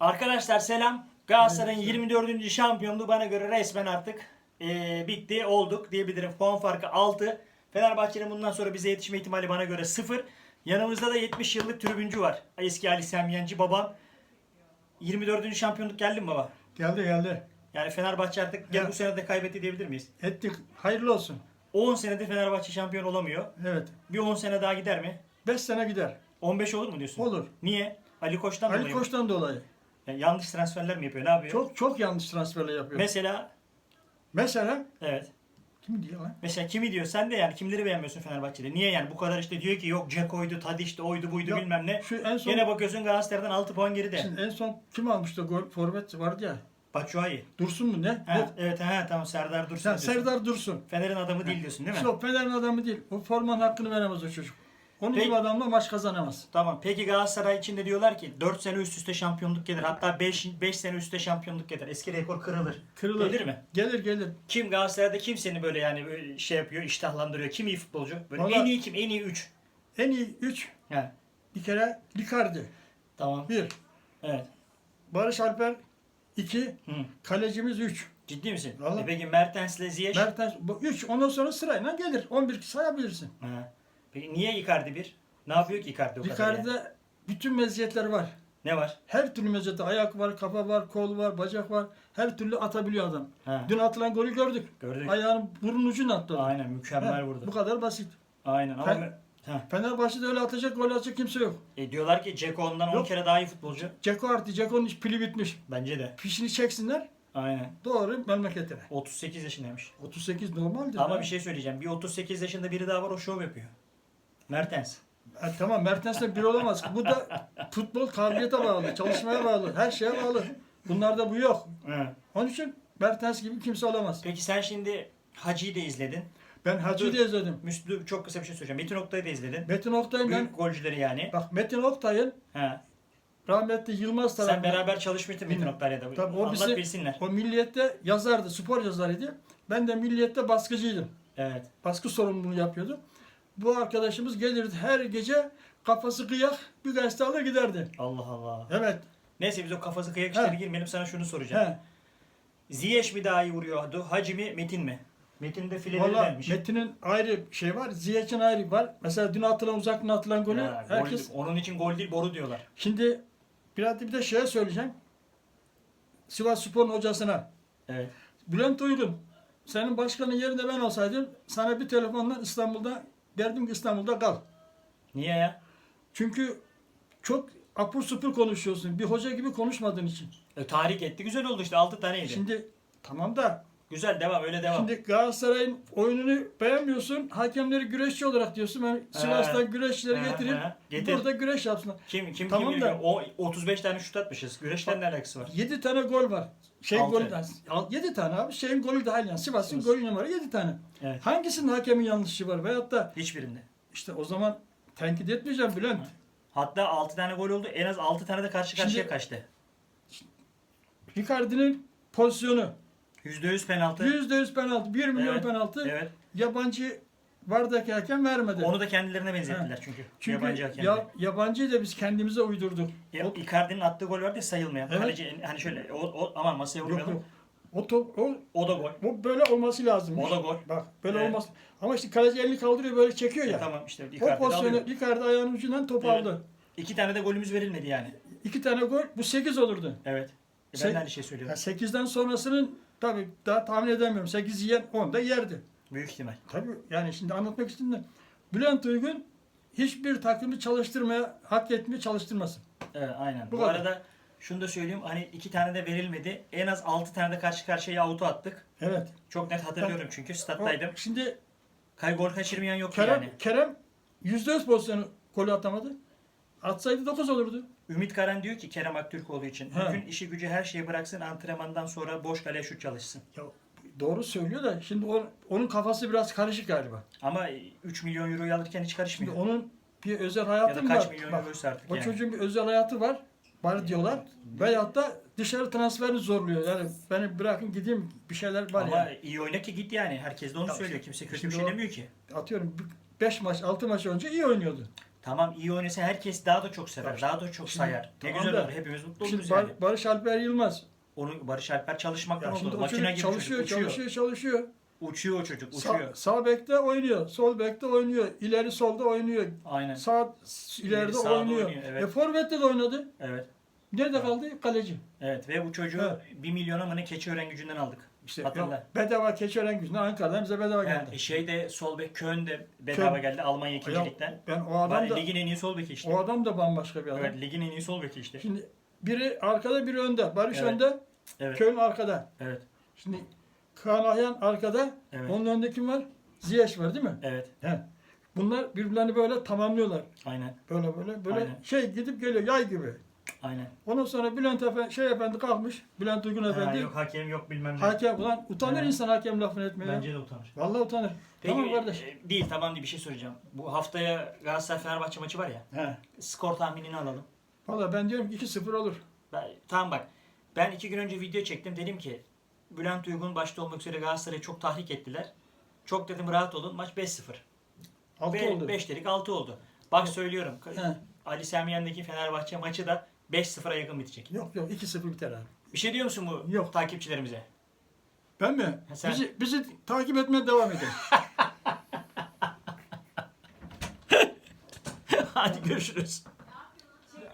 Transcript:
Arkadaşlar selam. Galatasaray'ın 24. şampiyonluğu bana göre resmen artık eee, bitti, olduk diyebilirim. Puan farkı 6. Fenerbahçe'nin bundan sonra bize yetişme ihtimali bana göre 0. Yanımızda da 70 yıllık tribüncü var. Eski Ali Semyenci babam. 24. şampiyonluk geldi mi baba? Geldi geldi. Yani Fenerbahçe artık gel bu sene de kaybetti diyebilir miyiz? Ettik. Hayırlı olsun. 10 senedir Fenerbahçe şampiyon olamıyor. Evet. Bir 10 sene daha gider mi? 5 sene gider. 15 olur mu diyorsun? Olur. Niye? Ali Koç'tan Ali dolayı mı? Koç'tan dolayı. Yani yanlış transferler mi yapıyor? Ne yapıyor? Çok çok yanlış transferler yapıyor. Mesela Mesela evet. kim diyor lan? Mesela kimi diyor? Sen de yani kimleri beğenmiyorsun Fenerbahçe'de? Niye yani bu kadar işte diyor ki yok Ceko'ydu, Tadiş'ti, oydu buydu Ya, bilmem ne. Şu en son Gene bakıyorsun Galatasaray'dan 6 puan geride. Şimdi en son kim almıştı gol forvet vardı ya. Batshuayi. Dursun mu ne? Ha, Ne? evet ha tamam Serdar Dursun Sen diyorsun. Serdar Dursun. Fener'in adamı değil diyorsun değil mi? Yok Fener'in adamı değil. O formanın hakkını veremez o çocuk. Onun Peki. gibi adamla maç kazanamaz. Tamam. Peki Galatasaray için de diyorlar ki 4 sene üst üste şampiyonluk gelir. Hatta 5 5 sene üst üste şampiyonluk gelir. Eski rekor kırılır. Kırılır. Gelir mi? Gelir gelir. Kim Galatasaray'da kim seni böyle yani böyle şey yapıyor, iştahlandırıyor? Kim iyi futbolcu? Böyle Vallahi- en iyi kim? En iyi 3. En iyi 3 He. bir kere Likardi. Tamam. 1. Evet. Barış Alper 2. Hı. Kalecimiz 3. Ciddi misin? Vallahi. E peki Mertens'le Ziyech? Mertens 3. Ondan sonra sırayla gelir. 11 sayabilirsin. Ha. Peki niye Icardi bir? Ne yapıyor ki Icardi o kadar yani? Likardi'de bütün meziyetleri var. Ne var? Her türlü meziyeti. Ayak var, kafa var, kol var, bacak var. Her türlü atabiliyor adam. Ha. Dün atılan golü gördük. Gördük. Ayağının burun ucuna attı. adam. Aynen mükemmel Ha, vurdu. Bu kadar basit. Aynen ama me- ha. Fenerbahçe'de öyle atacak gol atacak kimse yok. E diyorlar ki Ceko ondan 10 Yok. kere daha iyi futbolcu. Ceko artı Ceko'nun pili bitmiş. Bence de. Fişini çeksinler. Aynen. Doğru memleketine. 38 yaşındaymış. 38 normaldir. Ama ha. bir şey söyleyeceğim. Bir 38 yaşında biri daha var o şov yapıyor. Mertens. Ha, tamam Mertens'le bir olamaz. Bu da futbol kabiliyete bağlı, çalışmaya bağlı, her şeye bağlı. Bunlarda bu yok. He. Onun için Mertens gibi kimse olamaz. Peki sen şimdi Hacı'yı da izledin. Ben Hacı'yı da izledim. Müslü çok kısa bir şey söyleyeceğim. Metin Oktay'ı da izledin. Metin Oktay'ın ben, Büyük golcüleri yani. bak Metin Oktay'ın Ha. rahmetli Yılmaz Sen tarafından beraber çalışmıştın Metin. Oktay'la da. Tabii o bizi- bilsinler. o milliyette yazardı, spor yazarıydı. Ben de milliyette baskıcıydım. Evet. Baskı sorumluluğu yapıyordum. Bu arkadaşımız gelirdi her gece kafası kıyak bir gazete alır giderdi. Allah Allah. Evet. Neyse biz o kafası kıyak Ha. işleri girmeyelim. Sana şunu soracağım. He. Ziyech mi daha iyi vuruyordu? Hacı mi? Metin mi? Metin de fileleri Valla vermiş. Metin'in ayrı şey var, Ziyech'in ayrı var. Mesela dün atılan uzaktan atılan golü Ha, gol- herkes... onun için gol değil boru diyorlar. Şimdi biraz bir de şeye söyleyeceğim. Sivas Spor'un hocasına. Evet. Bülent Uygun, senin başkanın yerinde ben olsaydım sana bir telefonla İstanbul'da derdim ki İstanbul'da kal. Niye ya? Çünkü çok apur supur konuşuyorsun. Bir hoca gibi konuşmadığın için. E, tahrik etti. Güzel oldu işte. 6 taneydi. Şimdi tamam da Güzel devam öyle devam. şimdi Galatasaray'ın oyununu beğenmiyorsun. Hakemleri güreşçi olarak diyorsun. Ben Sivas'tan güreşçileri He, getirip he. Getir. burada güreş yapsınlar. kim kim Tamam kim da-? O 35 tane şut atmışız. Güreşten ne alakası var? 7 tane gol var. Şey Altı. golü de 7 tane abi. Şeyin golü dahil yani. Sivas'ın Sivas. golü numara 7 tane. Evet. Hangisinin hakemin yanlışı var? Veyahut da Hiçbirinde. işte o zaman tenkit etmeyeceğim Bülent. Hatta 6 tane gol oldu. En az 6 tane de karşı karşıya Şimdi- kaçtı. Icardi'nin pozisyonu. %100 penaltı. %100 penaltı. 1 milyon Evet. penaltı. Evet. Yabancı vardaki hakem vermedi. Onu da kendilerine benzettiler çünkü. Çünkü yabancı hakemleri. ya, yabancıyı da biz kendimize uydurduk. Ya, O, Icardi'nin attığı gol vardı ya sayılmayan. Evet. Kaleci hani şöyle o, o aman masaya yok vurmayalım. yok. O, top, o, O da gol. o böyle olması lazım. O da gol. Bak böyle Evet. olmaz. Ama işte kaleci elini kaldırıyor böyle çekiyor E, ya. tamam işte o Icardi de pozisyonu alıyor. Icardi ayağının ucundan topu Evet. aldı. İki tane de golümüz verilmedi yani. İki tane gol bu 8 olurdu. Evet. E, ben de aynı şey söylüyorum. Ya 8'den sonrasının tabii daha tahmin edemiyorum. 8 yiyen 10 da yerdi. Büyük ihtimal. Tabii yani şimdi anlatmak istedim de Bülent Uygun hiçbir takımı çalıştırmaya, hak etmeye çalıştırmasın. Evet aynen. Bu, Bu kadar. arada şunu da söyleyeyim. Hani iki tane de verilmedi. En az altı tane de karşı karşıya out'u attık. Evet. Çok net hatırlıyorum çünkü stat'taydım. şimdi Kay gol kaçırmayan yok Kerem, yani. Kerem %100 pozisyonu golü atamadı. Atsaydı 9 olurdu. Ümit Karan diyor ki Kerem Aktürkoğlu için. Ha. Bugün işi gücü her şeyi bıraksın antrenmandan sonra boş kaleye şut çalışsın. Ya doğru söylüyor da şimdi o, onun kafası biraz karışık galiba. Ama 3 milyon euroyu alırken hiç Şimdi karışmıyor. onun bir özel Ya hayatı da mı kaç var? milyon Bak, euroysa artık o yani. çocuğun bir özel hayatı var. Var diyorlar. Veyahut da dışarı transferini zorluyor. Yani beni bırakın gideyim bir şeyler var Ama yani. iyi oyna ki git yani. Herkes de onu Ya söylüyor. şimdi- Kimse kötü şimdi bir şey o- demiyor ki. Atıyorum 5 maç 6 maç önce iyi oynuyordu. Tamam iyi oynasa herkes daha da çok sever. Tabii. daha da çok Şimdi, sayar. Ne tamam güzel da- olur. Hepimiz mutlu Şimdi oluruz Bar- yani. Barış Alper Yılmaz. Onu Barış Alper çalışmaktan Ya oldu. şimdi o Makine çocuk gibi çalışıyor, çocuk. Uçuyor. çalışıyor, çalışıyor. Uçuyor o çocuk. Sağ, Uçuyor. sağ bekte oynuyor, sol bekte oynuyor, ileri solda oynuyor, Aynen. sağ ileride sağda oynuyor. oynuyor, evet. E forvette de oynadı. Evet. Nerede kaldı? Kaleci. Evet ve bu çocuğu Evet. 1 milyona mı ne Keçiören gücünden aldık. İşte Hatırla. bedava Keçören gücüne Ankara'dan bize bedava Yani geldi. şey de sol bek Köln de bedava Köln. geldi Almanya 2. Ya, ligden. ben o adam da ligin en iyi sol beki işte. o adam da bambaşka bir adam. Evet, ligin en iyi sol beki işte. Şimdi biri arkada biri önde. Barış Evet. önde, Evet. Köln arkada. Evet. Şimdi Kaan Ayhan arkada. Evet. Onun önünde kim var? Ziyech var değil mi? Evet. He. Bunlar birbirlerini böyle tamamlıyorlar. Aynen. Böyle böyle böyle Aynen. şey gidip geliyor yay gibi. Aynen. Ondan sonra Bülent Efendi, şey efendi kalkmış. Bülent Uygun Ha, Efendi. yok hakem yok bilmem ne. Hakem ulan utanır Evet. insan hakem lafını etmeye. Bence de utanır. Vallahi utanır. Peki, tamam kardeş. e, Değil tamam değil bir şey soracağım. Bu haftaya Galatasaray Fenerbahçe maçı var ya. He. Skor tahminini alalım. Vallahi ben diyorum ki 2-0 olur. Ben, tamam bak. Ben iki gün önce video çektim. Dedim ki Bülent Uygun başta olmak üzere Galatasaray'ı çok tahrik ettiler. Çok dedim rahat olun. Maç 5-0. 6 Be- oldu. 5 dedik 6 oldu. Bak söylüyorum. He. Ali Sami Yen'deki Fenerbahçe maçı da 5-0'a yakın bitecek. Yok yok 2-0 biter abi. Bir şey diyor musun bu Yok. takipçilerimize? Ben mi? Ha, sen- Bizi, bizi takip etmeye devam edin. Hadi görüşürüz.